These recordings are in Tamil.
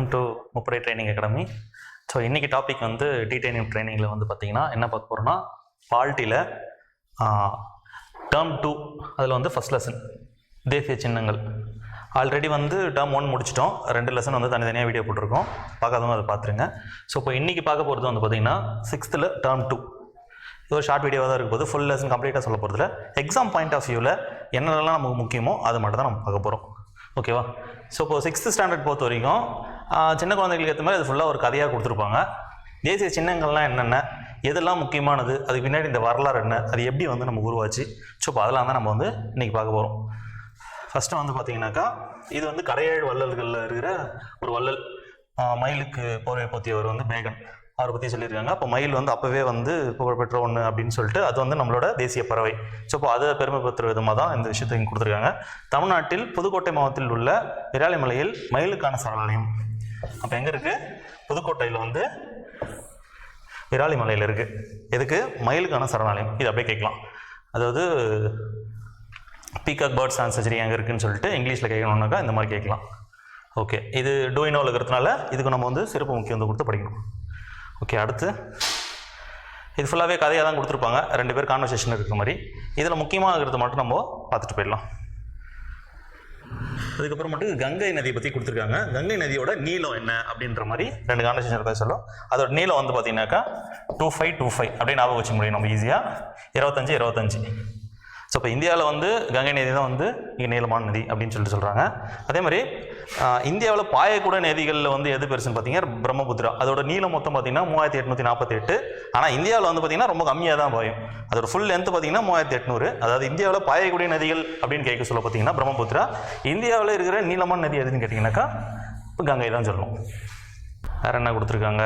Welcome to Muppadai training academy so இன்றைக்கி டாபிக் வந்து டீடைனிங் ட்ரைனிங்கில் வந்து பார்த்தீங்கன்னா என்ன பார்க்க போகிறோம்னா பால்ட்டியில் டேர்ம் டூ அதில் வந்து ஃபஸ்ட் லெசன் தேசிய சின்னங்கள். ஆல்ரெடி வந்து டேர்ம் ஒன் முடிச்சிட்டோம். ரெண்டு லெசன் வந்து தனித்தனியாக வீடியோ போட்டிருக்கோம். பார்க்காதவங்க அதை பார்த்துருங்க. ஸோ இப்போ இன்றைக்கி பார்க்க போகிறது வந்து பார்த்தீங்கன்னா சிக்ஸ்த்தில் டேர்ம் டூ இது ஒரு ஷார்ட் வீடியோவாக தான் இருக்க போது ஃபுல் லெசன் கம்ப்ளீட்டாக சொல்ல போகிறதுல எக்ஸாம் பாயிண்ட் ஆஃப் வியூவில் என்னென்னலாம் நமக்கு முக்கியமோ அது மட்டும் தான் நம்ம பார்க்க போகிறோம் ஓகேவா ஸோ இப்போ சிக்ஸ்த்து ஸ்டாண்டர்ட் பொறுத்த வரைக்கும் சின்ன குழந்தைகளுக்கு ஏற்ற மாதிரி அது ஃபுல்லாக ஒரு கதையாக கொடுத்துருப்பாங்க. தேசிய சின்னங்கள்லாம் என்னென்ன? எதெல்லாம் முக்கியமானது? அதுக்கு பின்னாடி இந்த வரலாறு என்ன? அது எப்படி வந்து நம்ம உருவாச்சு? ஸோ இப்போ அதெல்லாம் தான் நம்ம வந்து இன்றைக்கி பார்க்க போகிறோம் ஃபஸ்ட்டு வந்து பார்த்தீங்கன்னாக்கா இது வந்து கரையேழு வள்ளல்களில் இருக்கிற ஒரு வள்ளல். மயிலுக்கு போர்வை போத்தியவர் வந்து மேகன். அவரை பற்றி சொல்லியிருக்காங்க. அப்போ மயில் வந்து அப்போவே வந்து புகழ்பெற்ற ஒன்று அப்படின்னு சொல்லிட்டு அது வந்து நம்மளோட தேசிய பறவை. ஸோ இப்போ அதை பெருமைப்படுத்துகிற விதமாக தான் இந்த விஷயத்தை இங்கே கொடுத்துருக்காங்க. தமிழ்நாட்டில் புதுக்கோட்டை மாவட்டத்தில் உள்ள விராலிமலையில் மயிலுக்கான சரணாலயம். அப்போ எங்கே இருக்குது புதுக்கோட்டையில் வந்து விராலி மலையில் இருக்குது எதுக்கு? மயிலுக்கான சரணாலயம். இது அப்படியே கேட்கலாம். அதாவது பீகாக் பேர்ட்ஸ் அண்ட் சர்ஜரி எங்கே இருக்குதுன்னு சொல்லிட்டு இங்கிலீஷில் கேட்கணுன்னாக்கா இந்த மாதிரி கேட்கலாம். ஓகே இது டூயினோவில் இருக்கிறதுனால இதுக்கு நம்ம வந்து சிறப்பு முக்கியத்துவம் கொடுத்து படிக்கணும். ஓகே அடுத்து. இது ஃபுல்லாகவே கதையாக தான் கொடுத்துருப்பாங்க. ரெண்டு பேர் கான்வர்சேஷன் இருக்கிற மாதிரி. இதில் முக்கியமாக இருக்கிறது மட்டும் நம்ம பார்த்துட்டு போயிடலாம். அதுக்கப்புறம் மட்டும் கங்கை நதியை பற்றி கொடுத்துருக்காங்க. கங்கை நதியோட நீளம் என்ன அப்படின்ற மாதிரி ரெண்டு கான்வர்சேஷன் இருக்க சொல்லும். அதோட நீளம் வந்து பார்த்தீங்கன்னாக்கா டூ ஃபைவ் டூ ஃபைவ் அப்படின்னு ஞாபகம் வச்சுக்க முடியும் நம்ம ஈஸியாக இருபத்தஞ்சு இருபத்தஞ்சு. ஸோ இப்போ இந்தியாவில் வந்து கங்கை நதி தான் வந்து இங்கே நீளமான நதி அப்படின்னு சொல்லிட்டு சொல்கிறாங்க அதே மாதிரி இந்தியாவில் பாயக்கூட நதிகளில் வந்து எது பெருசுன்னு பார்த்தீங்கன்னா பிரம்மபுத்திரா. அதோட நீளம் மொத்தம் பார்த்தீங்கன்னா மூவாயிரத்தி எட்நூற்றி நாற்பத்தெட்டு ஆனால் இந்தியாவில் வந்து பார்த்தீங்கன்னா ரொம்ப கம்மியாக தான் பாயும். அதோட ஃபுல் லென்த் பார்த்தீங்கன்னா மூவாயிரத்தி எட்நூறு. அதாவது இந்தியாவில் பாயக்கூடிய நதிகள் அப்படின்னு கேட்க சொல்ல பார்த்தீங்கன்னா பிரம்மபுத்திரா. இந்தியாவில் இருக்கிற நீளமான நதி எதுன்னு கேட்டிங்கனாக்கா இப்போ கங்கை தான் சொல்லணும் வேறு என்ன கொடுத்துருக்காங்க?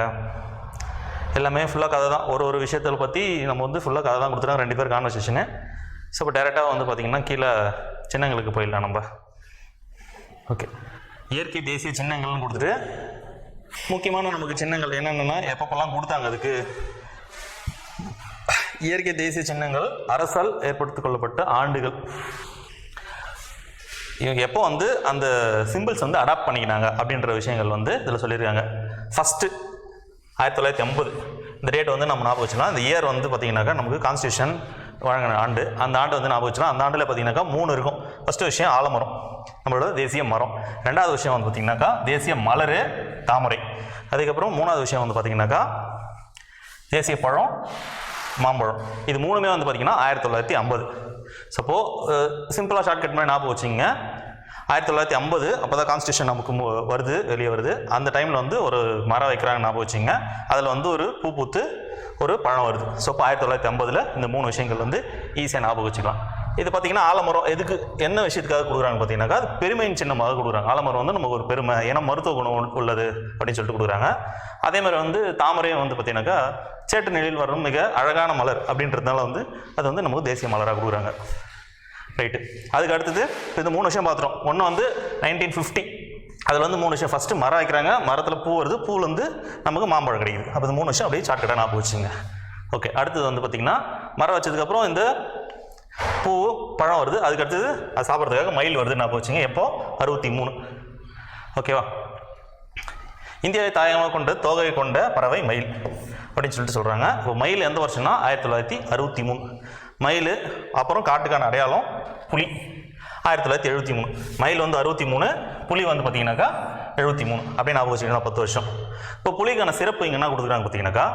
எல்லாமே ஃபுல்லாக கதை தான். ஒரு ஒரு விஷயத்தை பற்றி நம்ம வந்து ஃபுல்லாக கதை தான் கொடுத்துருக்காங்க. ரெண்டு பேர் கான்வர்சேஷனு ஸோ இப்போ டேரெக்டாக வந்து பார்த்திங்கன்னா கீழே சின்னங்களுக்கு போயிடலாம் நம்ம. ஓகே இயற்கை தேசிய சின்னங்கள்னு கொடுத்துட்டு முக்கியமான நமக்கு சின்னங்கள் என்னென்னா எப்பப்பெல்லாம் கொடுத்தாங்க அதுக்கு? இயற்கை தேசிய சின்னங்கள் அரசால் ஏற்படுத்திக் கொள்ளப்பட்ட ஆண்டுகள். இவங்க எப்போ வந்து அந்த சிம்பிள்ஸ் வந்து அடாப்ட் பண்ணிக்கினாங்க அப்படின்ற விஷயங்கள் வந்து இதில் சொல்லியிருக்காங்க. ஃபஸ்ட்டு ஆயிரத்தி தொள்ளாயிரத்தி ஐம்பது இந்த டேட் வந்து நம்ம ஞாபகம் வச்சுக்கலாம். இந்த இயர் வந்து பார்த்தீங்கன்னாக்கா நமக்கு கான்ஸ்டியூஷன் வழங்கின ஆண்டு. அந்த ஆண்டு வந்து ஞாபகம் வச்சுன்னா அந்த ஆண்டில் பார்த்தீங்கன்னாக்கா மூணு இருக்கும். ஃபஸ்ட்டு விஷயம் ஆலமரம். நம்மளோட தேசிய மரம். ரெண்டாவது விஷயம் வந்து பார்த்தீங்கன்னாக்கா தேசிய மலர் தாமரை. அதுக்கப்புறம் மூணாவது விஷயம் வந்து பார்த்தீங்கன்னாக்கா தேசிய பழம் மாம்பழம். இது மூணுமே வந்து பார்த்தீங்கன்னா ஆயிரத்தி தொள்ளாயிரத்தி ஐம்பது. சப்போ சிம்பிளாக ஷார்ட்கட் மாதிரி ஞாபகம் வச்சுங்க ஆயிரத்தி தொள்ளாயிரத்தி ஐம்பது அப்போ தான் கான்ஸ்டியூஷன் நமக்கு வருது வெளியே வருது. அந்த டைமில் வந்து ஒரு மரம் வைக்கிறாங்க ஞாபகம் வச்சுங்க அதில் வந்து ஒரு பூ பூத்து ஒரு பழம் வருது. ஸோ இப்போ ஆயிரத்தி தொள்ளாயிரத்தி ஐம்பதில் இந்த மூணு விஷயங்கள் வந்து ஈஸியாக ஞாபகம் வச்சுக்கலாம். இது பார்த்தீங்கன்னா ஆலமரம் எதுக்கு என்ன விஷயத்துக்காக கொடுக்குறாங்க பார்த்தீங்கன்னாக்கா அது பெருமையின் சின்னமாக கொடுக்குறாங்க. ஆலமரம் வந்து நமக்கு ஒரு பெருமை ஏன்னா மருத்துவ குணம் உள்ளது அப்படின்னு சொல்லிட்டு கொடுக்குறாங்க. அதே மாதிரி வந்து தாமரையும் வந்து பார்த்தீங்கன்னாக்கா சேட்டு நிலையில் வரும் மிக அழகான மலர் அப்படின்றதுனால வந்து அது வந்து நமக்கு தேசிய மலராக கொடுக்குறாங்க. ரைட்டு அதுக்கு அடுத்தது இந்த மூணு விஷயம் பார்த்துட்டோம் ஒன்று வந்து நைன்டீன் ஃபிஃப்டி அதில் வந்து மூணு விஷயம். ஃபஸ்ட்டு மரம் வைக்கிறாங்க. மரத்தில் பூ வருது. பூலேருந்து வந்து நமக்கு மாம்பழம் கிடைக்குது. அப்போ இந்த மூணு விஷயம் அப்படியே சார்ட்கட்டாக நான் வச்சுங்க. ஓகே அடுத்தது வந்து பார்த்திங்கன்னா மரம் வச்சதுக்கப்புறம் இந்த பூ பழம் வருது. அதுக்கு அடுத்தது அது சாப்பிட்றதுக்காக மயில் வருது நான் போச்சுங்க எப்போ? அறுபத்தி மூணு. ஓகேவா இந்தியாவை தாயகமாக கொண்ட தோகையை கொண்ட பறவை மயில். அப்படின்னு சொல்லிட்டு சொல்கிறாங்க இப்போ மயில் எந்த வருஷம்னா ஆயிரத்தி தொள்ளாயிரத்தி அறுபத்தி மூணு. மயில் அப்புறம் காட்டுக்கான அடையாளம் புலி. ஆயிரத்தி தொள்ளாயிரத்தி எழுபத்தி மூணு. மயில் வந்து அறுபத்தி மூணு புலி வந்து பார்த்தீங்கன்னாக்கா எழுபத்தி மூணு. அப்படின்னு ஞாபகம் வச்சுக்கணும் பத்து வருஷம். இப்போ புலிக்கான சிறப்பு இங்கே என்ன கொடுக்குறாங்க பார்த்தீங்கன்னாக்கா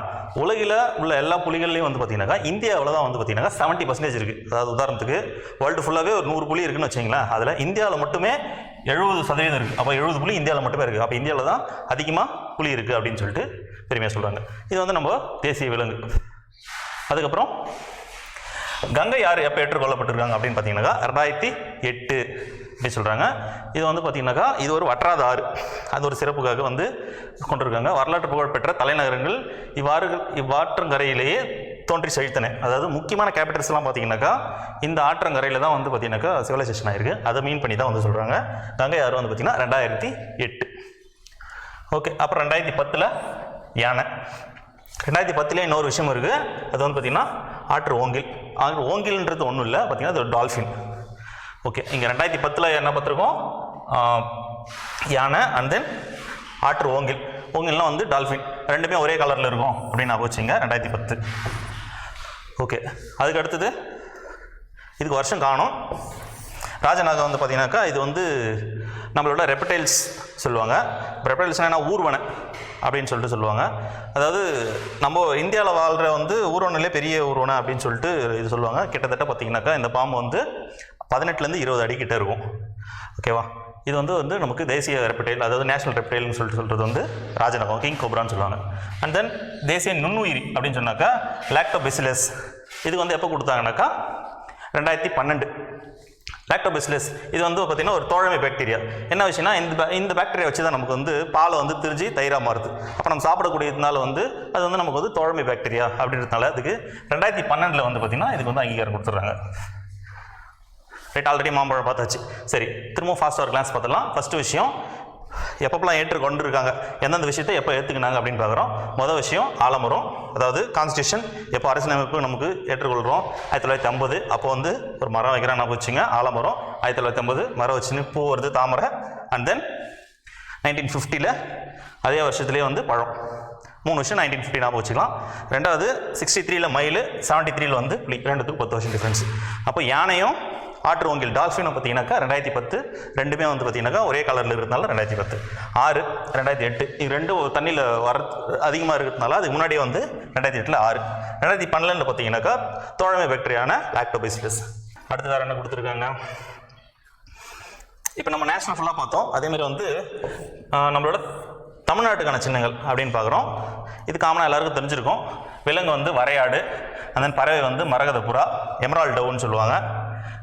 உலகில் உள்ள எல்லா புலிகள்லையும் வந்து பார்த்தீங்கன்னாக்கா இந்தியாவில் தான் வந்து பார்த்தீங்கன்னா செவன்ட்டி பர்சன்டேஜ் இருக்குது அதாவது உதாரணத்துக்கு வேர்ல்டு ஃபுல்லாகவே ஒரு நூறு புலி இருக்குன்னு வச்சிங்களேன் அதில் இந்தியாவில் மட்டுமே எழுபது சதவீதம் இருக்குது அப்போ எழுபது புலி இந்தியாவில் மட்டுமே இருக்குது அப்போ இந்தியாவில் தான் அதிகமாக புலி இருக்குது அப்படின்னு சொல்லிட்டு பெருமையாக சொல்கிறாங்க இது வந்து நம்ம தேசிய விலங்கு. அதுக்கப்புறம் கங்கை யார் எப்போ ஏற்றுக்கொள்ளப்பட்டிருக்காங்க அப்படின்னு பார்த்தீங்கன்னாக்கா ரெண்டாயிரத்தி எட்டு. அப்படி சொல்கிறாங்க இது வந்து பார்த்தீங்கன்னாக்கா இது ஒரு வற்றாத ஆறு அது ஒரு சிறப்புக்காக வந்து கொண்டிருக்காங்க. வரலாற்று புகழ்பெற்ற தலைநகரங்கள் இவ்வாறு இவ்வாற்றங்கரையிலேயே தோன்றி செழித்தன. அதாவது முக்கியமான கேபிட்டல்ஸ்லாம் பார்த்தீங்கன்னாக்கா இந்த ஆற்றங்கரையில் தான் வந்து பார்த்தீங்கன்னாக்கா சிவிலைசேஷன் ஆயிருக்கு. அதை மீன் பண்ணி தான் வந்து சொல்கிறாங்க கங்கை ஆறு வந்து பார்த்திங்கன்னா ரெண்டாயிரத்தி எட்டு. ஓகே அப்புறம் ரெண்டாயிரத்தி பத்தில் யானை. ரெண்டாயிரத்தி பத்துலேயே இன்னொரு விஷயம் இருக்குது அது வந்து பார்த்திங்கன்னா ஆற்று ஓங்கில். ஆற்று ஓங்கில்ன்றது ஒன்றும் இல்லை. பார்த்திங்கன்னா அது டால்ஃபின் ஓகே இங்கே ரெண்டாயிரத்தி பத்தில் என்ன பார்த்துருக்கோம்? யானை அண்ட் தென் ஆற்று ஓங்கில். ஓங்கில்னா வந்து டால்ஃபின் ரெண்டுமே ஒரே கலரில் இருக்கும் அப்படின்னு நான் வச்சுங்க ரெண்டாயிரத்தி பத்து. ஓகே அதுக்கு அடுத்தது இதுக்கு வருஷம் காணும். ராஜநாகம் வந்து பார்த்தீங்கன்னாக்கா இது வந்து நம்மளோட ரெப்படைல்ஸ் சொல்லுவாங்க. ரெப்படைல்ஸ்னால் என்ன? ஊர்வனை அப்படின்னு சொல்லிட்டு சொல்லுவாங்க. அதாவது நம்ம இந்தியாவில் வாழ்கிற வந்து ஊர்வனிலே பெரிய ஊர்வனை அப்படின்னு சொல்லிட்டு இது சொல்லுவாங்க. கிட்டத்தட்ட பார்த்தீங்கன்னாக்கா இந்த பாம்பு வந்து பதினெட்டுலேருந்து இருபது அடிக்கிட்டே இருக்கும். ஓகேவா இது வந்து வந்து நமக்கு தேசிய ரெப்டைல் அதாவது நேஷனல் ரெப்டைல்னு சொல்லிட்டு சொல்கிறது வந்து ராஜநகம் கிங் கோப்ரான்னு சொல்லுவாங்க. அண்ட் தென் தேசிய நுண்ணுயிரி அப்படின்னு சொன்னாக்கா லாக்டோபெசிலஸ் இது வந்து எப்போ கொடுத்தாங்கனாக்கா ரெண்டாயிரத்தி பன்னெண்டு. லாக்டோபெசிலஸ் இது வந்து பார்த்திங்கன்னா ஒரு தோழமை பாக்டீரியா என்ன விஷயம்னா இந்த இந்த பாக்டீரியா வச்சு தான் நமக்கு வந்து பாலை வந்து திரிஞ்சு தயிராக மாறுது. அப்போ நம்ம சாப்பிடக்கூடியதுனால வந்து அது வந்து நமக்கு வந்து தோழமை பாக்டீரியா அப்படின்றதுனால அதுக்கு ரெண்டாயிரத்தி பன்னெண்டில் வந்து பார்த்திங்கன்னா இதுக்கு வந்து அங்கீகாரம் கொடுத்துட்றாங்க. ரைட் ஆல்ரெடி மாம்பழம் பார்த்தாச்சு. சரி திரும்பவும் ஃபாஸ்ட் ஒரு கிளாஸ் பார்த்துலாம் ஃபஸ்ட்டு விஷயம் எப்பப்பெல்லாம் ஏற்று கொண்டு இருக்காங்க எந்தெந்த விஷயத்தை எப்போ ஏற்றுக்கினாங்க அப்படின்னு பார்க்குறோம். மொதல் விஷயம் ஆலமரம் அதாவது கான்ஸ்டியூஷன் எப்போ அரசியலமைப்பு நமக்கு ஏற்றுக்கொள்கிறோம். ஆயிரத்தி தொள்ளாயிரத்தி ஐம்பது அப்போ வந்து ஒரு மரம் வைக்கிறான் நான் வச்சுங்க ஆலமரம் ஆயிரத்தி தொள்ளாயிரத்தி ஐம்பது மரம் வச்சுன்னு பூ வருது தாமரை. அண்ட் தென் நைன்டீன் ஃபிஃப்டியில் அதே வருஷத்துலேயே வந்து பழம். மூணு வருஷம் நைன்டீன் ஃபிஃப்டி ஞாபகம் வச்சுக்கலாம். ரெண்டாவது சிக்ஸ்டி த்ரீல மயில் செவன்ட்டி த்ரீல வந்து புலி. ரெண்டுத்துக்கும் பத்து வருஷம் டிஃப்ரென்ஸ் அப்போ யானையும் ஆற்று ஓங்கில் டால்ஃபினும் பார்த்தீங்கன்னாக்கா ரெண்டாயிரத்தி பத்து ரெண்டுமே வந்து பார்த்தீங்கன்னாக்கா ஒரே கலரில் இருக்கிறதுனால ரெண்டாயிரத்தி பத்து. ஆறு ரெண்டாயிரத்தி எட்டு. இது ரெண்டும் தண்ணியில் வர அதிகமாக இருக்கிறதுனால அதுக்கு முன்னாடியே வந்து ரெண்டாயிரத்தி எட்டில் ஆறு. ரெண்டாயிரத்தி பன்னெண்டில் பார்த்தீங்கன்னாக்கா தோழமை பேக்டரியான லாக்டோபைசிலஸ் அடுத்து என்ன கொடுத்துருக்காங்க? இப்போ நம்ம நேஷனல் ஃபுல்லாக பார்த்தோம். அதேமாதிரி வந்து நம்மளோட தமிழ்நாட்டுக்கான சின்னங்கள் அப்படின்னு பார்க்குறோம். இது காமனாக எல்லாருக்கும் தெரிஞ்சிருக்கும். விலங்கு வந்து வரையாடு அந்த பறவை வந்து மரகத புறா எமரால் டவுன்னு சொல்லுவாங்க.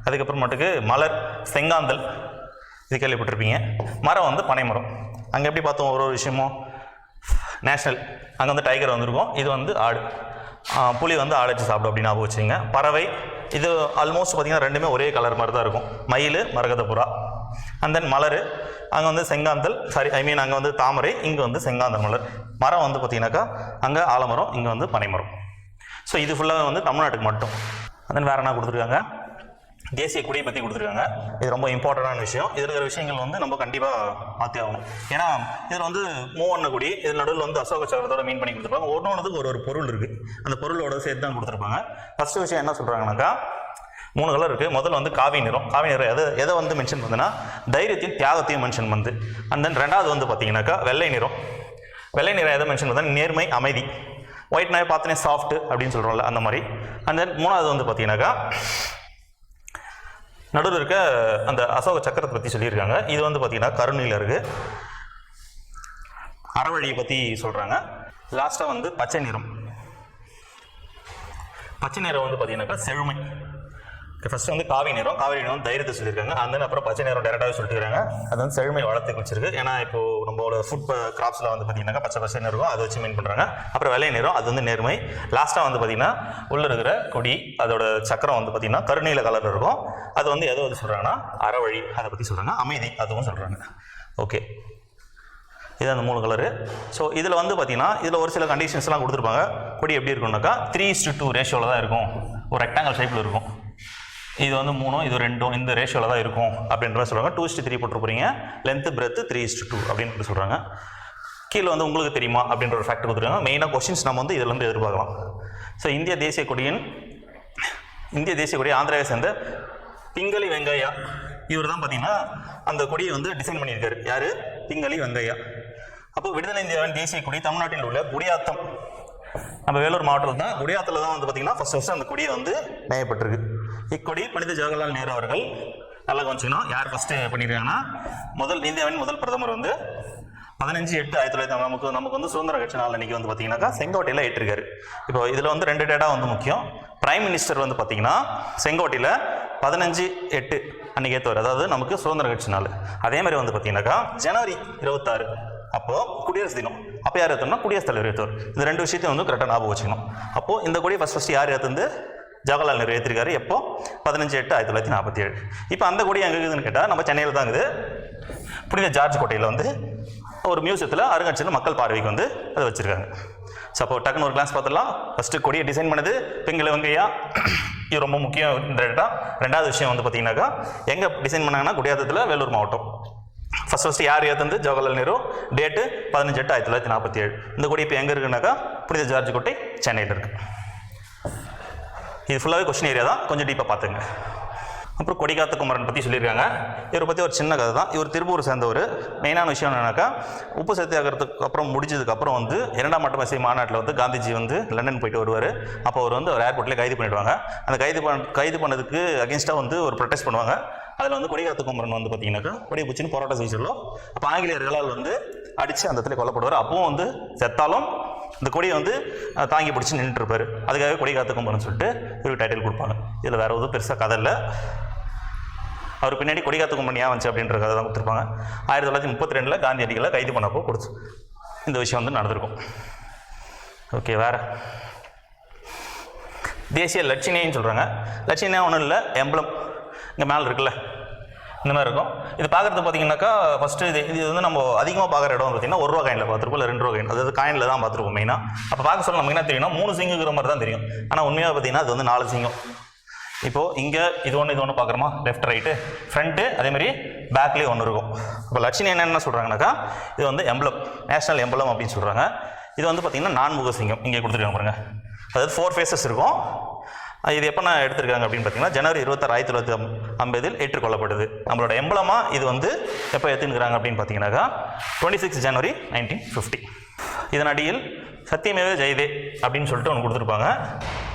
அதுக்கப்புறமேட்டுக்கு மலர் செங்காந்தல் இது கேள்விப்பட்டிருப்பீங்க. மரம் வந்து பனைமரம் அங்கே எப்படி பார்த்தோம் ஒரு ஒரு விஷயமும்? நேஷ்னல். அங்கே வந்து டைகர் வந்திருக்கும். இது வந்து ஆடு. புளி புலி வந்து ஆடு சாப்பிடும் அப்படின்னு ஞாபகம் வச்சுங்க பறவை இது ஆல்மோஸ்ட் பார்த்தீங்கன்னா ரெண்டுமே ஒரே கலர் மாதிரி தான் இருக்கும். மயில் மரகத புறா அண்ட் தென் மலர் அங்கே வந்து செங்காந்தல் சாரி ஐ மீன் அங்கே வந்து தாமரை இங்கே வந்து செங்காந்தல் மலர். மரம் வந்து பார்த்தீங்கன்னாக்கா அங்கே ஆலமரம் இங்கே வந்து பனைமரம் ஸோ இது ஃபுல்லாக வந்து தமிழ்நாட்டுக்கு மட்டும். தென் வேறு என்ன கொடுத்துருக்காங்க? தேசிய கொடியை பற்றி கொடுத்துருக்காங்க. இது ரொம்ப இம்பார்ட்டண்டான விஷயம். இதில் இருக்கிற விஷயங்கள் வந்து நம்ம கண்டிப்பாக மாற்றி ஆகணும். ஏன்னா இதில் வந்து மூவண்ண கொடி இதில் நடுவில் வந்து அசோக சக்கரத்தோட மீன் பண்ணி கொடுத்துருப்பாங்க. ஒன்று ஒன்றுக்கு ஒரு ஒரு பொருள் இருக்குது அந்த பொருளோட சேர்த்து தான் கொடுத்துருப்பாங்க. ஃபஸ்ட்டு விஷயம் என்ன சொல்கிறாங்கனாக்கா மூணு கலர் இருக்குது முதல்ல வந்து காவி நிறம். காவி நிறம் எதை எதை வந்து மென்ஷன் பண்ணுதுன்னா தைரியத்தையும் தியாகத்தையும் மென்ஷன் பண்ணுது. அண்ட் தென் ரெண்டாவது வந்து பார்த்தீங்கன்னாக்கா வெள்ளை நிறம். வெள்ளை நிறம் எதை மென்ஷன் பண்ணுதுன்னா நேர்மை அமைதி. ஒயிட் நாய் பார்த்தோன்னே சாஃப்ட் அப்படின்னு சொல்கிறோம்ல அந்த மாதிரி. அண்ட் தென் மூணாவது வந்து பார்த்தீங்கன்னாக்கா நடுவில் இருக்க அந்த அசோக சக்கரத்தை பற்றி சொல்லியிருக்காங்க. இது வந்து பார்த்தீங்கன்னா கருணையில் இருக்குது அறவழியை பற்றி சொல்கிறாங்க லாஸ்ட்டாக வந்து பச்சை நிறம். பச்சை நிறம் வந்து பார்த்தீங்கன்னாக்கா செழுமை. ஃபர்ஸ்ட் வந்து காவி நிறம். காவிரி நிறம் தைரியத்தை சொல்லியிருக்காங்க. அந்த அப்புறம் பச்சை நிறம் டேரக்டாகவே சொல்லியிருக்காங்க அது வந்து செழுமை வளர்த்து வச்சிருக்கு ஏன்னா இப்போ நம்மளோட ஃபுட் கிராப்ஸில் வந்து பார்த்தீங்கன்னா பச்சை பச்சை இருக்கும். அதை வச்சு மீன் பண்ணுறாங்க அப்புறம் வெள்ளை நிறம். அது வந்து நேர்மை. லாஸ்ட்டாக வந்து பார்த்தீங்கன்னா உள்ள இருக்கிற கொடி அதோட சக்கரம் வந்து பார்த்தீங்கன்னா கருநீல கலர் இருக்கும். அது வந்து எதை வந்து சொல்கிறாங்கன்னா அறவழி அதை பற்றி சொல்கிறாங்க அமைதி அதுவும் சொல்கிறாங்க ஓகே இது அந்த மூணு கலரு ஸோ இதில் வந்து பார்த்தீங்கன்னா இதில் ஒரு சில கண்டிஷன்ஸ்லாம் கொடுத்துருப்பாங்க. கொடி எப்படி இருக்கும்னாக்கா த்ரீ இஸ்டு டூ ரேஷியோவில் தான் இருக்கும். ஒரு ரெக்டாங்கல் ஷேப்பில் இருக்கும். இது வந்து மூணும் இது ரெண்டும் இந்த ரேஷியோவில் தான் இருக்கும் அப்படின்ற மாதிரி சொல்கிறாங்க two is to three போட்டுருப்பீங்க length breadth three is to two அப்படின்னு சொல்கிறாங்க கீழே வந்து உங்களுக்கு தெரியுமா அப்படின்ற ஒரு ஃபேக்ட் கொடுத்துருக்காங்க. மெயினாக கொஷின்ஸ் நம்ம வந்து இதுலேருந்து எதிர்பார்க்கலாம். ஸோ இந்திய தேசிய கொடியின் இந்திய தேசிய கொடி ஆந்திராவை சேர்ந்த பிங்களி வெங்கையா. இவர் தான் பார்த்தீங்கன்னா அந்த கொடியை வந்து டிசைன் பண்ணியிருக்காரு. யார்? பிங்களி வெங்கையா. அப்போ விடுதலை இந்தியாவின் தேசிய கொடி தமிழ்நாட்டில் உள்ள குடியாத்தம். நம்ம வேலூர் மாவட்டத்தில் தான் குடியாத்தில் தான் வந்து பார்த்தீங்கன்னா ஃபஸ்ட் ஃபஸ்ட்டு அந்த கொடியை வந்து மேயப்பட்டிருக்கு. இக்கொடி பண்டித ஜவஹர்லால் நேரு அவர்கள் நல்லா கவனிச்சுக்கணும். யார் ஃபஸ்ட்டு பண்ணியிருக்காங்கன்னா முதல் இந்தியாவின் முதல் பிரதமர் வந்து பதினஞ்சு எட்டு ஆயிரத்தி தொள்ளாயிரத்தி நமக்கு நமக்கு வந்து சுதந்திர கட்சி நாள் அன்னைக்கு வந்து பார்த்தீங்கன்னாக்கா செங்கோட்டையில் ஏற்றிருக்காரு. இப்போ இதில் வந்து ரெண்டு டேட்டா வந்து முக்கியம். பிரைம் மினிஸ்டர் வந்து பார்த்தீங்கன்னா செங்கோட்டையில் பதினஞ்சு எட்டு அன்னைக்கு ஏற்றுவார் அதாவது நமக்கு சுதந்திர கட்சி நாள். அதே மாதிரி வந்து பார்த்தீங்கன்னாக்கா ஜனவரி இருபத்தாறு. அப்போது குடியரசு தினம். அப்போ யார் ஏற்றோம்னா குடியரசுத் தலைவர் ஏற்றுவார் இந்த ரெண்டு விஷயத்தையும் வந்து கரெக்டாக ஞாபகம் வச்சுக்கணும். அப்போ இந்த கொடி ஃபஸ்ட் ஃபஸ்ட் யார் ஏற்றுந்து ஜவஹர்லால் நேரு ஏற்றிருக்காரு எப்போ? பதினஞ்சு எட்டு ஆயிரத்தி தொள்ளாயிரத்தி நாற்பத்தி ஏழு. இப்போ அந்த கொடி எங்கே இருக்குதுன்னு கேட்டால் நம்ம சென்னையில் தான் இருக்குது. புனித ஜார்ஜ் கோட்டையில் வந்து ஒரு மியூசியத்தில் அருங்காட்சியில் மக்கள் பார்வைக்கு வந்து அதை வச்சுருக்காங்க. ஸோ அப்போ டக்குன்னு ஒரு கிளாஸ் பார்த்துடலாம். ஃபஸ்ட்டு கொடியை டிசைன் பண்ணது. பெண்களை வெங்கையா இது ரொம்ப முக்கியம் இந்த டேட்டா ரெண்டாவது விஷயம் வந்து பார்த்தீங்கன்னாக்கா எங்கே டிசைன் பண்ணாங்கன்னா குடியாத்தத்தில் வேலூர் மாவட்டம். ஃபர்ஸ்ட் ஃபஸ்ட்டு யார் ஏற்றுந்து ஜவஹர்லால் நேரு. டேட்டு பதினஞ்சு எட்டு ஆயிரத்தி தொள்ளாயிரத்தி நாற்பத்தி ஏழு. இந்த கொடி இப்போ எங்கே இருக்குனாக்கா புனித ஜார்ஜ் கோட்டை சென்னையில் இருக்குது இது ஃபுல்லாகவே கொஸ்டின் ஏரியா தான். கொஞ்சம் டீப்பாக பார்த்துங்க. அப்புறம் கொடிகாத்த குமரன் பற்றி சொல்லியிருக்காங்க. இவரை பற்றி ஒரு சின்ன கதை தான். இவர் திருப்பூர் சேர்ந்தவர். மெயினான விஷயம் என்னன்னாக்கா உப்பு சத்தியாகிறதுக்கு அப்புறம் முடிஞ்சதுக்கப்புறம் வந்து இரண்டாம் மட்ட மசை மாநாட்டில் வந்து காந்திஜி வந்து லண்டன் போயிட்டு வருவார். அப்போ அவர் வந்து அவர் ஏர்போர்ட்லேயே கைது பண்ணிடுவாங்க. அந்த கைது பண்ண கைது பண்ணதுக்கு அகேன்ஸ்டாக வந்து ஒரு ப்ரொடெஸ்ட் பண்ணுவாங்க. அதில் வந்து கொடிகாத்து குமரன் வந்து பார்த்தீங்கன்னாக்கா கொடி பிடிச்சின்னு போராட்டம் செய்ய அப்போ ஆங்கிலேயர்களால் வந்து அடித்து அந்த இடத்துல கொல்லப்படுவார். அப்பவும் வந்து செத்தாலும் இந்த கொடியை வந்து தாங்கி பிடிச்சி நின்றுருப்பார் அதுக்காக அதுக்காகவே கொடி காத்து சொல்லிட்டு இவருக்கு டைட்டில் கொடுப்பாங்க. இதில் வேறு எதுவும் பெருசாக கதை இல்லை. அவர் பின்னாடி கொடி காத்து ஏன் வந்துச்சு அப்படின்ற கதை தான் கொடுத்துருப்பாங்க. ஆயிரத்தி தொள்ளாயிரத்தி முப்பத்தி ரெண்டில் காந்தியடிகளை கைது பண்ணப்போ கொடுத்து இந்த விஷயம் வந்து நடந்திருக்கும். ஓகே வேற. தேசிய லட்சினின்னு சொல்கிறாங்க லட்சினியா ஒன்றும் இல்லை எம்பளம். இங்கே மேலே இருக்குல்ல? இந்த மாதிரி இருக்கும். இது பார்க்குறது பார்த்தீங்கன்னாக்கா ஃபஸ்ட்டு இது இது வந்து நம்ம அதிகமாக பார்க்குற இடம் பார்த்தீங்கன்னா ஒரு ரூபா காயினில் பார்த்துருப்போம் இல்லை ரெண்டு ரூபா காயின் அதாவது காயினில் தான் பார்த்துருப்போம் மெயினாக அப்போ பார்க்க சொல்ல நமக்கு என்ன தெரியும்னா மூணு சிங்குங்கிற மாதிரி தான் தெரியும். ஆனால் உண்மையாக பார்த்தீங்கன்னா அது வந்து நாலு சிங்கம். இப்போது இங்கே இது ஒன்று இது ஒன்று பார்க்குறோமா? லெஃப்ட் ரைட்டு ஃப்ரண்ட்டு அதேமாதிரி பேக்லேயே ஒன்று இருக்கும். இப்போ லட்சுமி என்னென்ன சொல்கிறாங்கனாக்கா இது வந்து எம்பளம் நேஷனல் எம்பளம் அப்படின்னு சொல்கிறாங்க இது வந்து பார்த்திங்கன்னா நான்முக சிங்கம். இங்கே கொடுத்துருக்காங்க பாருங்கள் அதாவது ஃபோர் ஃபேஸஸ் இருக்கும். இது எப்போ நான் எடுத்திருக்காங்க அப்படின்னு பார்த்தீங்கன்னா ஜனவரி இருபத்தாறு ஆயிரத்தி தொள்ளாயிரத்தி ஐம்பதில் ஏற்றுக்கொள்ளப்படுது. நம்மளோட எம்பளமாக இது வந்து எப்போ ஏற்றுக்கிறாங்க அப்படின்னு பார்த்தீங்கன்னாக்கா twenty six January nineteen fifty இதன் அடியில் சத்தியமேவ ஜெயதே அப்படின்னு சொல்லிட்டு ஒன்று கொடுத்துருப்பாங்க.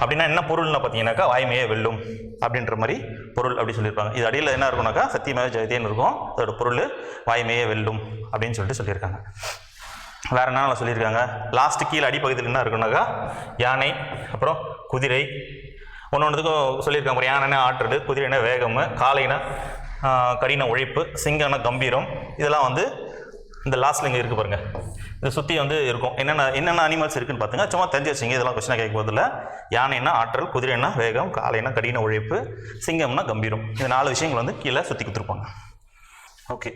அப்படின்னா என்ன பொருள்னு பார்த்தீங்கன்னாக்கா வாய்மையே வெல்லும் அப்படின்ற மாதிரி பொருள் அப்படி சொல்லியிருப்பாங்க. இது அடியில் என்ன இருக்கும்னாக்கா சத்தியமேவ ஜெயதேன்னு இருக்கும். அதோட பொருள் வாய்மையே வெல்லும் அப்படின்னு சொல்லிட்டு சொல்லியிருக்காங்க. வேறு என்ன சொல்லியிருக்காங்க? லாஸ்ட் கீழே அடிப்பகுதியில் என்ன இருக்குன்னாக்கா யானை அப்புறம் குதிரை ஒன்று ஒன்றுத்துக்கும் சொல்லியிருக்காங்க பாரு, யானைனா ஆற்றுடு குதிரைனா வேகம் காலைனா கடின உழைப்பு சிங்கம்னா கம்பீரம் இதெல்லாம் வந்து இந்த லாஸ்ட்ல இங்கே இருக்கு பாருங்க. இதை சுற்றி வந்து இருக்கும். என்னென்ன என்னென்ன அனிமல்ஸ் இருக்குன்னு பார்த்துங்க சும்மா தெரிஞ்சு வச்சுங்க இதெல்லாம் கொஸ்டினாக கேட்க போதில்ல யானைன்னா ஆற்றல் குதிரைன்னா வேகம் காலைனா கடின உழைப்பு சிங்கம்னா கம்பீரம். இந்த நாலு விஷயங்கள் வந்து கீழே சுற்றி கொடுத்துருப்பாங்க. ஓகே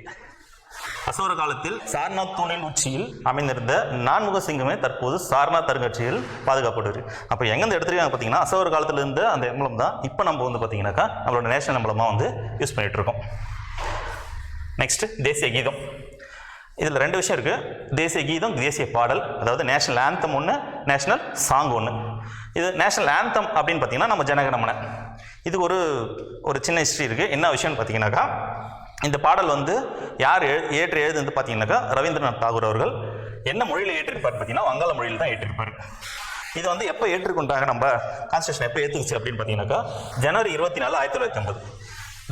அசோர காலத்தில் சார்நாத் தூணின் உச்சியில் அமைந்திருந்த நான்முக சிங்கமே தற்போது சார்நாத் அருங்காட்சியில் பாதுகாப்படுது அப்போ எங்கேருந்து எடுத்துருக்காங்க பார்த்தீங்கன்னா அசோர காலத்தில் இருந்து அந்த எம்பளம் தான் இப்போ நம்ம வந்து பார்த்தீங்கன்னாக்கா நம்மளோட நேஷனல் எம்பளமாக வந்து யூஸ் பண்ணிகிட்டு இருக்கோம். நெக்ஸ்ட் தேசிய கீதம். இதில் ரெண்டு விஷயம் இருக்குது தேசிய கீதம் தேசிய பாடல் அதாவது நேஷனல் ஆந்தம் ஒன்று நேஷனல் சாங் ஒன்று இது நேஷனல் ஆந்தம் அப்படின்னு பார்த்தீங்கன்னா நம்ம ஜனகணமன இது ஒரு ஒரு சின்ன ஹிஸ்ட்ரி இருக்குது என்ன விஷயம்னு பார்த்தீங்கன்னாக்கா இந்த பாடல் வந்து யார் எழு ஏற்று வந்து பார்த்தீங்கன்னாக்கா ரவீந்திரநாத் தாகூர் அவர்கள். என்ன மொழியில் ஏற்றிருப்பார் பார்த்தீங்கன்னா வங்காள மொழியில் தான் ஏற்றிருப்பார். இது வந்து எப்போ ஏற்றுக்கொண்டாங்க நம்ம கான்ஸ்டியூஷன் எப்போ ஏற்றுக்குச்சு அப்படின்னு பார்த்தீங்கன்னாக்கா ஜனவரி இருபத்தி நாலு ஆயிரத்தி தொள்ளாயிரத்தி ஐம்பது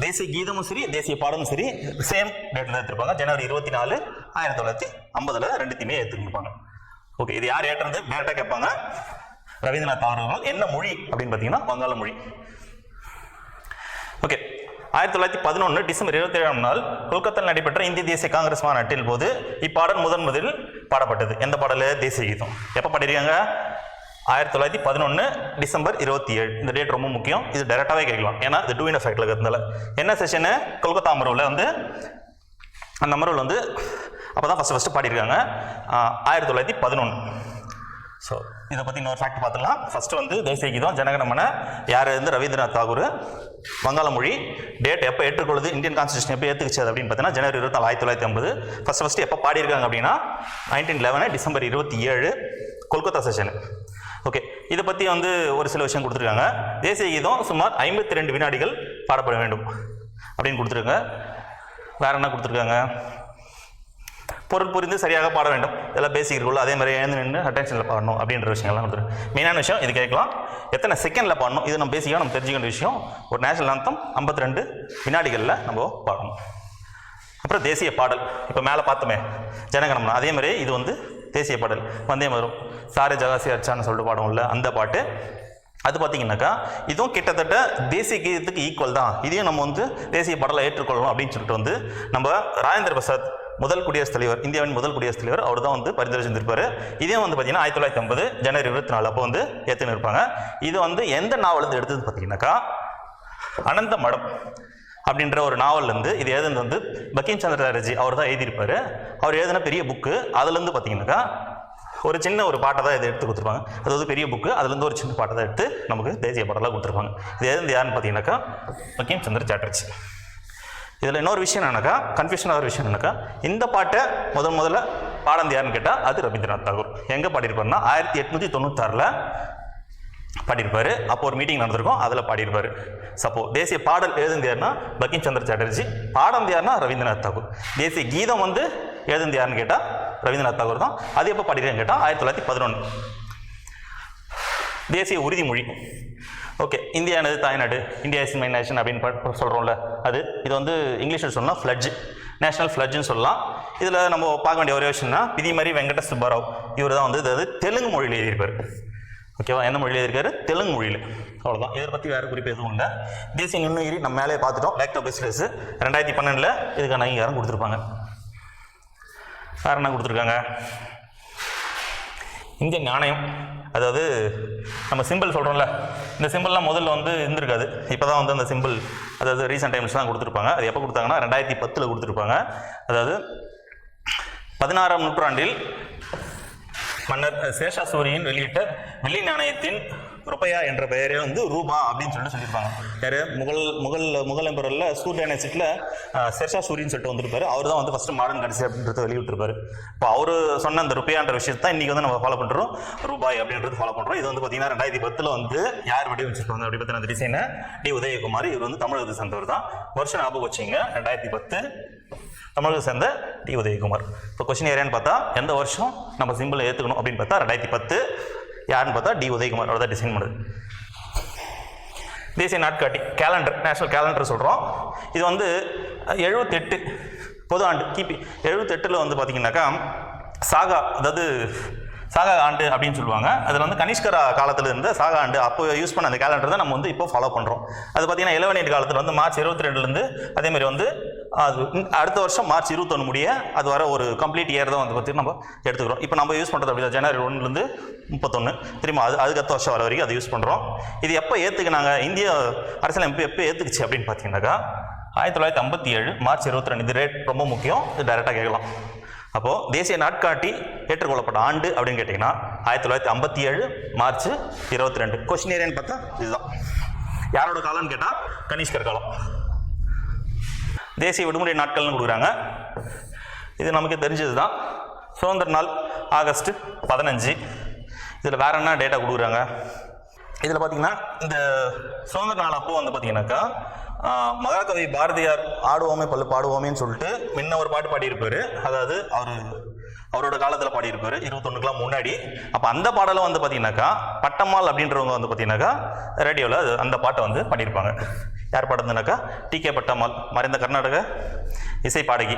தேசிய கீதமும் சரி தேசிய பாடமும் சரி சேம் டேட்டில் தான் எடுத்திருப்பாங்க ஜனவரி இருபத்தி நாலு ஆயிரத்தி தொள்ளாயிரத்தி ஐம்பதுல ரெண்டுத்தையுமே ஏற்றுருப்பாங்க ஓகே இது யார் ஏற்றது? டேரக்டாக கேட்பாங்க. ரவீந்திரநாத் தாகூர் அவர்கள். என்ன மொழி அப்படின்னு பார்த்தீங்கன்னா வங்காள மொழி. ஓகே ஆயிரத்தி தொள்ளாயிரத்தி பதினொன்று டிசம்பர் இருபத்தி ஏழாம் நாள் கொல்கத்தாவில் நடைபெற்ற இந்திய தேசிய காங்கிரஸ் மாநாட்டின் போது இப்பாடல் முதன் முதலில் பாடப்பட்டது. எந்த பாடல்? தேசிய கீதம். எப்போ பாடிருக்காங்க ஆயிரத்தி தொள்ளாயிரத்தி பதினொன்று டிசம்பர் இருபத்தி ஏழு இந்த டேட் ரொம்ப முக்கியம். இது டைரெக்டாகவே கேட்கலாம். ஏன்னா இது டூ இன் எஃபெக்டில் இருக்கிறதுனால. என்ன செஷனு கொல்கத்தா அமர்வில் வந்து அந்த அமர்வில் வந்து அப்போ தான் ஃபஸ்ட்டு ஃபஸ்ட்டு பாடியிருக்காங்க ஆயிரத்தி தொள்ளாயிரத்தி பதினொன்று ஸோ இதை பற்றி இன்னொரு ஃபேக்ட் பார்த்துக்கலாம் ஃபஸ்ட்டு வந்து தேசிய கீதம் ஜனகணமன யார் வந்து ரவீந்திரநாத் தாகூர் வங்காள மொழி டேட் எப்போ ஏற்றுக்கொள்ளுது இந்தியன் கான்ஸ்டியூஷன் எப்போ ஏற்றுக்குச்சு அப்படின்னு பார்த்தீங்கன்னா ஜனவரி இருபத்தி நாலு ஆயிரத்தி தொள்ளாயிரத்தி ஐம்பது. ஃபஸ்ட் ஃபஸ்ட்டு எப்போ பாடியிருக்காங்க அப்படின்னா நைன்டீன் லெவனு டிசம்பர் இருபத்தி ஏழு கொல்கத்தா செஷனு ஓகே இதை பற்றி வந்து ஒரு சில விஷயம் கொடுத்துருக்காங்க. தேசிய கீதம் சுமார் ஐம்பத்தி ரெண்டு வினாடிகள் பாடப்பட வேண்டும் அப்படின்னு கொடுத்துருக்காங்க. வேறு என்ன கொடுத்துருக்காங்க? பொருள் புரிந்து சரியாக பாட வேண்டும். இதெல்லாம் பேசிக் இருக்குல்ல அதே மாதிரி எழுந்து நின்று அட்டென்ஷனில் பாடணும் அப்படின்ற விஷயங்கள்லாம் கொடுத்துருக்கு மெயினான விஷயம் இது கேட்கலாம். எத்தனை செகண்டில் பாடணும்? இது நம்ம பேசிக்காக நம்ம தெரிஞ்சுக்கிற விஷயம். ஒரு நேஷனல் அந்தம் ஐம்பத்தி ரெண்டு வினாடிகளில் நம்ம பாடணும். அப்புறம் தேசிய பாடல். இப்போ மேலே பார்த்தோமே ஜனகணம்னா அதே மாதிரி இது வந்து தேசிய பாடல். வந்தே வரும் சாரே ஜகாசி அர்ச்சான்னு சொல்லிட்டு பாடுவோம்ல அந்த பாட்டு. அது பார்த்தீங்கன்னாக்கா இதுவும் கிட்டத்தட்ட தேசிய கீதத்துக்கு ஈக்குவல் தான். இதையும் நம்ம வந்து தேசிய பாடலை ஏற்றுக்கொள்ளணும் அப்படின்னு சொல்லிட்டு வந்து நம்ம ராஜேந்திர பிரசாத் முதல் குடியரசுத் தலைவர் இந்தியாவின் முதல் குடியரசுத் தலைவர் அவர் தான் வந்து பரிந்துரை செஞ்சிருப்பார் இதையும் வந்து பார்த்தீங்கன்னா ஆயிரத்தி தொள்ளாயிரத்தி ஐம்பது ஜனவரி இருபத்தி நாலு அப்போ வந்து ஏற்றுன்னு இருப்பாங்க. இது வந்து எந்த நாவலேருந்து எடுத்தது பார்த்தீங்கன்னாக்கா அனந்த மடம் அப்படின்ற ஒரு நாவல்லேருந்து இது எழுதுனது வந்து பக்கீம் சந்திர சாரஜி அவர் தான் எழுதியிருப்பார். அவர் எழுதின பெரிய புக்கு அதுலேருந்து பார்த்தீங்கன்னாக்கா ஒரு சின்ன ஒரு பாட்டை தான் இதை எடுத்து கொடுத்துருப்பாங்க. அது வந்து பெரிய புக்கு அதுலேருந்து ஒரு சின்ன பாட்டை தான் எடுத்து நமக்கு தேசிய பாடலாக கொடுத்துருப்பாங்க. இது எழுந்து யாருன்னு பார்த்தீங்கன்னாக்கா பக்கீம் சந்திர சாட்டர்ஜி இதில் இன்னொரு விஷயம் என்னன்னாக்கா கன்ஃபியூஷன் ஆகிற விஷயம் என்னக்கா இந்த பாட்டை முதல் முதல்ல பாடந்து யாருன்னு கேட்டால் அது ரவீந்திரநாத் தாகூர். எங்கே பாடியிருப்பாருன்னா ஆயிரத்தி எட்நூற்றி தொண்ணூத்தாறில் பாடியிருப்பார். அப்போ ஒரு மீட்டிங் நடந்திருக்கும் அதில் பாடியிருப்பார். சப்போ தேசிய பாடல் எழுதுந்தியார்னா பங்கிம் சந்திர சாட்டர்ஜி. பாடந்தியார்னா ரவீந்திரநாத் தாகூர். தேசிய கீதம் வந்து எழுதுந்தியார்னு கேட்டால் ரவீந்திரநாத் தாகூர் தான். அது எப்போ பாடிருக்கேன்னு கேட்டால் ஆயிரத்தி தொள்ளாயிரத்தி பதினொன்று தேசிய உறுதிமொழி. ஓகே இந்தியா எனது தாய்நாடு. இந்தியா இஸ் மை நேஷன் அப்படின்னு சொல்கிறோம்ல அது இது வந்து இங்கிலீஷில் சொன்னால் ஃப்ளட்ஜ் நேஷனல் ஃப்ளட்ஜ்னு சொல்லலாம். இதில் நம்ம பார்க்க வேண்டிய ஒரே விஷயம்னா பிதிமரி வெங்கட சுப்பாராவ். இவர் தான் வந்து இது தெலுங்கு மொழியில் எழுதியிருப்பார். ஓகேவா எந்த மொழியில் எழுதியிருக்காரு? தெலுங்கு மொழியில். அவ்வளோதான் இதை பற்றி வேறு குறிப்பு எதுவும் இல்லை. தேசிய நுண்ணுயிரி நம்ம மேலே பார்த்துட்டோம். லேக்டோபெசிலஸ் ரெண்டாயிரத்தி பன்னெண்டில் இதுக்கான அங்கீகாரம் கொடுத்துருப்பாங்க. வேறு என்ன கொடுத்துருக்காங்க? இந்திய நாணயம் அதாவது நம்ம சிம்பிள் சொல்கிறோம்ல இந்த சிம்பிள்லாம் முதல்ல வந்து இருந்திருக்காது. இப்போ தான் வந்து அந்த சிம்பிள் அதாவது ரீசெண்ட் டைம்ஸ் தான் கொடுத்துருப்பாங்க. அது எப்போ கொடுத்தாங்கன்னா ரெண்டாயிரத்தி பத்தில் கொடுத்துருப்பாங்க. அதாவது பதினாறாம் நூற்றாண்டில் மன்னர் சேஷா சூரியன் வெளியிட்ட வெள்ளி நாணயத்தின் ருப்பையா என்ற பெயரே வந்து ரூபா அப்படின்னு சொல்லிட்டு சொல்லியிருப்பாங்க. யாரு? முகல் முகல் முகல் எம்பரில் சூர் டைனசிட்டில் செர்ஷா சூரியன் சொல்லிட்டு வந்திருப்பாரு. அவர் தான் வந்து ஃபஸ்ட்டு மாடர்ன் கடைசி அப்படின்றத வெளியிட்டிருப்பாரு. இப்போ அவர் சொன்ன அந்த ருப்பையான்ற விஷயத்தை இன்றைக்கி வந்து நம்ம ஃபாலோ பண்ணுறோம் ரூபாய் அப்படின்றது ஃபாலோ பண்ணுறோம் இது வந்து பார்த்தீங்கன்னா ரெண்டாயிரத்தி பத்தில் வந்து யார் வடிவமைச்சிருப்பாங்க அப்படி பற்றின டிசைனை டி உதயகுமார். இவர் வந்து தமிழகத்தை சேர்ந்தவர் தான். வருஷம் ஞாபகம் வச்சிங்க ரெண்டாயிரத்தி பத்து தமிழகத்தை சேர்ந்த டி உதயகுமார். இப்போ கொஸ்டின் ஏரியான்னு பார்த்தா எந்த வருஷம் நம்ம சிம்பிளை ஏற்றுக்கணும் அப்படின்னு பார்த்தா ரெண்டாயிரத்தி பத்து யாருன்னு பார்த்தா டி உதயகுமார். அவர் தான் டிசைன் பண்ணுது. தேசிய நாட்காட்டி கேலண்டர் நேஷனல் கேலண்டர் சொல்கிறோம் இது வந்து எழுபத்தெட்டு பொது ஆண்டு கிபி. எழுபத்தெட்டில் வந்து பார்த்தீங்கன்னாக்கா சாகா அதாவது சாகா ஆண்டு அப்படின்னு சொல்லுவாங்க. அதில் வந்து கனிஷ்கரா காலத்தில் இருந்த சாகா ஆண்டு அப்போ யூஸ் பண்ண அந்த கேலண்டர் தான் நம்ம வந்து இப்போ ஃபாலோ பண்ணுறோம் அது பார்த்தீங்கன்னா இளவநீர் காலத்தில் வந்து மார்ச் இருபத்தி ரெண்டுலேருந்து அதேமாதிரி வந்து அது அடுத்த வருஷம் மார்ச் இருபத்தொன்று முடிய அது வர ஒரு கம்ப்ளீட் இயர் தான் வந்து பார்த்தீங்கன்னா நம்ம எடுத்துக்கிறோம். இப்போ நம்ம யூஸ் பண்ணுறது அப்படி தான் ஜனவரி ஒன்றுலேருந்து முப்பத்தொன்று திரும்ப அது அதுக்கு அடுத்த வருஷம் வர வரைக்கும் அதை யூஸ் பண்ணுறோம் இது எப்போ ஏற்றுக்கினாங்க இந்திய அரசியலமைப்பு எப்போ ஏற்றுக்குச்சு அப்படின்னு பார்த்தீங்கன்னாக்கா ஆயிரத்தி தொள்ளாயிரத்தி ஐம்பத்தி ஏழு மார்ச் இருபத்தி ரெண்டு இது ரேட் ரொம்ப முக்கியம். இது டைரெக்டாக கேட்கலாம். அப்போது தேசிய நாட்காட்டி ஏற்றுக்கொள்ளப்பட்ட ஆண்டு அப்படின்னு கேட்டிங்கன்னா ஆயிரத்தி தொள்ளாயிரத்தி ஐம்பத்தி ஏழு மார்ச் இருபத்தி ரெண்டு கொஸ்டின் ஏரியான்னு பார்த்தா இதுதான். யாரோட காலம்னு கேட்டால் கனிஷ்கர் காலம். தேசிய விடுமுறை நாட்கள்னு கொடுக்குறாங்க. இது நமக்கு தெரிஞ்சது தான் சுதந்திர நாள் ஆகஸ்ட் பதினஞ்சு. இதில் வேற என்ன டேட்டா கொடுக்குறாங்க? இதில் பார்த்தீங்கன்னா இந்த சுதந்திர நாள் அப்போ வந்து பார்த்தீங்கன்னாக்கா மகாகவி பாரதியார் ஆடுவோமே பல்லு பாடுவோமேன்னு சொல்லிட்டு முன்ன ஒரு பாட்டு பாடியிருப்பார். அதாவது அவர் அவரோட காலத்தில் பாடியிருப்பாரு. இருபத்தொன்னுக்கெலாம் முன்னாடி. அப்போ அந்த பாடலை வந்து பார்த்தீங்கன்னாக்கா பட்டம்மாள் அப்படின்றவங்க வந்து பார்த்தீங்கன்னாக்கா ரேடியோவில் அந்த பாட்டை வந்து பாடியிருப்பாங்க. யார் பாடுறதுனாக்கா டி கே பட்டம்மாள் மறைந்த கர்நாடக இசை பாடகி.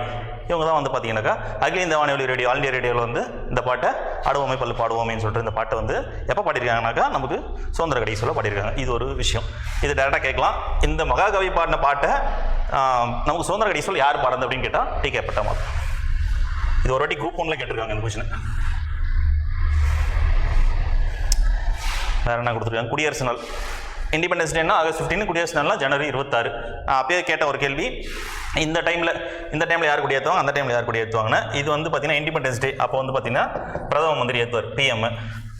இவங்க தான் வந்து பார்த்தீங்கன்னாக்கா அகில இந்திய வானொலி ரேடியோ ஆல் இந்தியா ரேடியோவில் வந்து இந்த பாட்டை ஆடுவோமே பல்லு பாடுவோமேன்னு சொல்லிட்டு இந்த பாட்டை வந்து எப்போ பாடியிருக்காங்கனாக்கா நமக்கு சுதந்திர கடைசி சொல்ல பாடியிருக்காங்க. இது ஒரு விஷயம். இது டேரெக்டாக கேட்கலாம். இந்த மகாகவி பாடின பாட்டை நமக்கு சுதந்திர கடைசி சொல்ல யார் பாடுறது அப்படின்னு கேட்டால் டி கே பட்டம்மாள். இது ஒரு வாட்டி குரூப் ஒன்ல கேட்டிருக்காங்க இந்த கொஸ்டின் வேற என்ன கொடுத்துருக்காங்க? குடியரசு நாள். இண்டிபெண்டன்ஸ் டேனா ஆகஸ்ட் 15 குடியரசு நாள்னா ஜனவரி இருபத்தாறு. அப்பயே கேட்ட ஒரு கேள்வி இந்த டைமில் இந்த டைமில் யார் குடியேற்றுவாங்க அந்த டைமில் யார் குடியேற்றுவாங்கன்னா இது வந்து பார்த்தீங்கன்னா இண்டிபெண்டன்ஸ் டே அப்போ வந்து பார்த்தீங்கன்னா பிரதம மந்திரி ஏற்றுவார் பிஎம்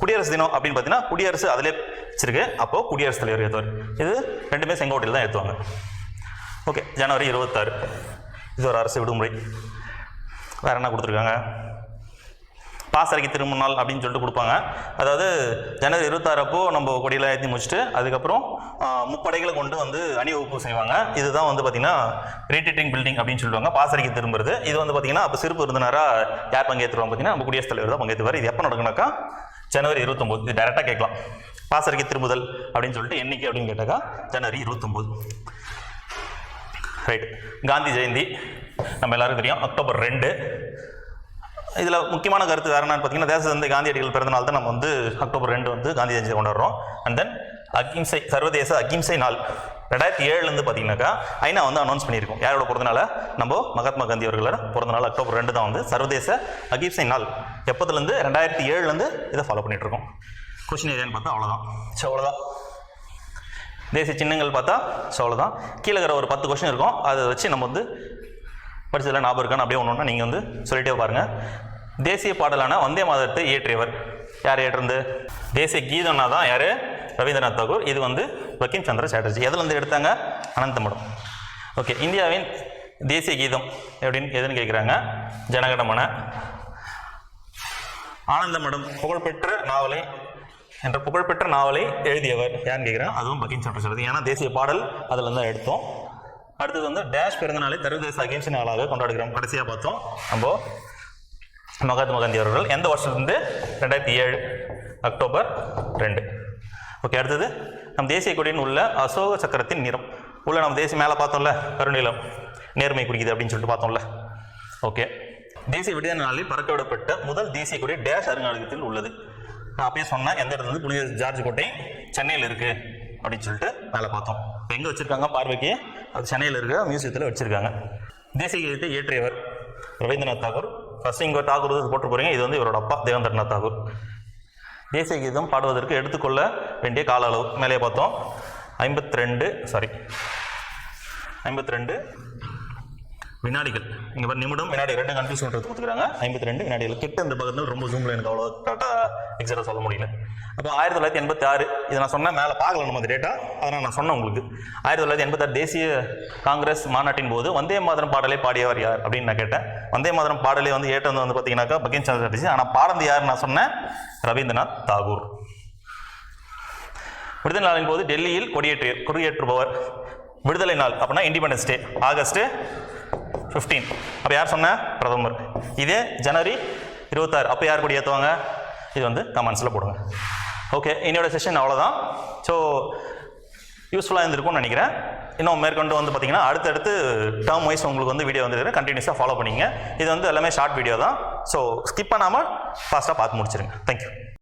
குடியரசு தினம் அப்படின்னு பார்த்தீங்கன்னா குடியரசு அதிலே வச்சிருக்கு. அப்போது குடியரசுத் தலைவர் ஏற்றுவார் இது ரெண்டுமே செங்கோட்டையில் தான் ஏற்றுவாங்க ஓகே ஜனவரி இருபத்தாறு. இது ஒரு அரசு விடுமுறை. வேறு என்ன கொடுத்துருக்காங்க? பாசறைக்கு திருமண நாள் அப்படின்னு சொல்லிட்டு கொடுப்பாங்க. அதாவது ஜனவரி இருபத்தாறு அப்போ நம்ம கொடியில் ஏற்றி முடிச்சுட்டு அதுக்கப்புறம் முப்படைகளை கொண்டு வந்து அணிவகுப்பு செய்வாங்க. இதுதான் வந்து பார்த்தீங்கன்னா ரீடேட்டிங் பில்டிங் அப்படின்னு சொல்லுவாங்க. பாசறைக்கு திரும்புறது. இது வந்து பார்த்தீங்கன்னா அப்போ சிறப்பு விருந்தினராக யார் பங்கேற்றுவாங்க பார்த்தீங்கன்னா நம்ம குடியரசுத் தலைவர் தான் பங்கேற்றுவார். இது எப்போ நடக்குனாக்கா ஜனவரி இருபத்தொம்போது. இது டேரெக்டாக கேட்கலாம். பாசறைக்கு திரும்புதல் அப்படின்னு சொல்லிட்டு என்னைக்கு அப்படின்னு கேட்டாக்கா ஜனவரி இருபத்தொம்போது. ரைட் காந்தி ஜெயந்தி. நம்ம எல்லாருக்கும் தெரியும். அக்டோபர் ரெண்டு. இதில் முக்கியமான கருத்து வேறு என்னன்னு பார்த்தீங்கன்னா தேசத்தந்தை காந்தியடிகள் பிறந்த நாள் தான் நம்ம வந்து அக்டோபர் ரெண்டு வந்து காந்தி ஜெயந்தி கொண்டாடுறோம். அண்ட் தென் அகிம்சை சர்வதேச அகிம்சை நாள். ரெண்டாயிரத்தி ஏழுலேருந்து பார்த்தீங்கன்னாக்கா ஐநா வந்து அனௌன்ஸ் பண்ணியிருக்கோம். யாரோட பிறந்தநாள? நம்ம மகாத்மா காந்தி அவர்களோட பிறந்தநாள் அக்டோபர் ரெண்டு தான் வந்து சர்வதேச அகிம்சை நாள். எப்போதுலேருந்து ரெண்டாயிரத்தி ஏழுலேருந்து இதை ஃபாலோ பண்ணிகிட்டு இருக்கோம். கொஷின் ஏரியான்னு பார்த்தா அவ்வளோதான் ஸோ அவ்வளோதான் தேசிய சின்னங்கள் பார்த்தா ஸோ அவ்வளோதான் கீழே இருக்கிற ஒரு பத்து கொஷின் இருக்கும். அதை வச்சு நம்ம வந்து படிச்சதில் ஞாபகம் இருக்கான்னு அப்படியே ஒன்று ஒன்று நீங்கள் வந்து சொல்லிட்டே பாருங்கள் தேசிய பாடலான வந்தே மாதத்தை இயற்றியவர். யார் ஏற்றிருந்து தேசிய கீதம்னா தான் யார்? ரவீந்திரநாத் தாகூர். இது வந்து வக்கீம் சந்திர சாட்டர்ஜி. எதுலேருந்து எடுத்தாங்க? அனந்தமடம். ஓகே இந்தியாவின் தேசிய கீதம் எப்படின்னு எதுன்னு கேட்குறாங்க ஜனகணமன ஆனந்தமடம் புகழ்பெற்ற நாவலை என்ற புகழ்பெற்ற நாவலை எழுதியவர். யாருன்னு கேட்குறேன் அதுவும் பக்கிம் சொல்கிறது ஏன்னா தேசிய பாடல் அதில் தான் எடுத்தோம். அடுத்தது வந்து டேஷ் பிறந்தநாளை சர்வதேச அகிம்சை நாளாக கொண்டாடுகிறோம். கடைசியாக பார்த்தோம். நம்ம மகாத்மா காந்தி அவர்கள் எந்த வருஷத்துலேருந்து ரெண்டாயிரத்தி ஏழு அக்டோபர் ரெண்டு. ஓகே அடுத்தது நம் தேசிய கொடியின் உள்ள அசோக சக்கரத்தின் நிறம். உள்ள நம்ம தேசிய மேலே பார்த்தோம்ல கருநிலம். நேர்மை குறிக்குது அப்படின்னு சொல்லிட்டு பார்த்தோம்ல. ஓகே தேசிய விடுதலை நாளில் பறக்க விடப்பட்ட முதல் தேசிய கொடி டேஷ் அருங்காட்சியகத்தில் உள்ளது. நான் அப்பயே சொன்னேன் எந்த இடத்துல இருந்து புனித ஜார்ஜ் கோட்டை சென்னையில் இருக்குது அப்படின்னு சொல்லிட்டு மேலே பார்த்தோம். இப்போ எங்கே வச்சுருக்காங்க? பார்வைக்கு. அது சென்னையில் இருக்க மியூசியத்தில் வச்சுருக்காங்க. தேசிய கீதத்தை இயற்றியவர் ரவீந்திரநாத் தாகூர். ஃபர்ஸ்ட் இங்கே தாகூர் போட்டு போகிறீங்க இது வந்து இவரோட அப்பா தேவேந்திரநாத் தாகூர். தேசிய கீதம் பாடுவதற்கு எடுத்துக்கொள்ள வேண்டிய கால அளவு மேலே பார்த்தோம். ஐம்பத்தி ரெண்டு சாரி ஐம்பத்தி ரெண்டு வினாடிகள். இங்க பாரு நிமிடம். வினாடி ரெண்டு கன்ஃபியூஸ் பண்ணுறது கொடுத்துக்கிறாங்க ஐம்பத்தி ரெண்டு வினாடிகள். கிட்ட இந்த பக்கத்தில் ரொம்ப ஜூமில் எனக்கு அவ்வளோ கரெக்டாக எக்ஸாக்டாக சொல்ல முடியல. அப்போ ஆயிரத்தி தொள்ளாயிரத்தி எண்பத்தி ஆறு இதை நான் சொன்னேன் மேலே பார்க்கல நம்ம அந்த டேட்டா அதனால் நான் சொன்னேன் உங்களுக்கு. ஆயிரத்தி தொள்ளாயிரத்தி எண்பத்தாறு தேசிய காங்கிரஸ் மாநாட்டின் போது வந்தே மாதரம் பாடலை பாடியவர் யார் அப்படின்னு நான் கேட்டேன். வந்தே மாதரம் பாடலை வந்து ஏற்றது வந்து பார்த்தீங்கன்னாக்கா பகிம் சந்திர சாட்டர்ஜி. ஆனால் பாடந்து யார் நான் சொன்னேன்? ரவீந்திரநாத் தாகூர். விடுதலை நாளின் போது டெல்லியில் கொடியேற்று கொடியேற்றுபவர். விடுதலை நாள் அப்படின்னா இண்டிபெண்டன்ஸ் டே ஆகஸ்ட் ஃபிஃப்டீன் அப்போ யார் சொன்ன? பிரதமர். இதே ஜனவரி இருபத்தாறு. அப்போ யார் கூட ஏற்றுவாங்க இது வந்து கமெண்ட்ஸில் போடுங்க. ஓகே என்னோடய செஷன் அவ்வளோதான் ஸோ யூஸ்ஃபுல்லாக இருந்திருக்கும்னு நினைக்கிறேன். இன்னும் மேற்கொண்டு வந்து பார்த்தீங்கன்னா அடுத்தடுத்து டேர்ம் வைஸ் உங்களுக்கு வந்து வீடியோ வந்து கண்டினியூஸாக ஃபாலோ பண்ணிங்க. இது வந்து எல்லாமே ஷார்ட் வீடியோ தான். ஸோ ஸ்கிப் பண்ணாமல் ஃபாஸ்ட்டாக பார்த்து முடிச்சிருங்க. தேங்க்யூ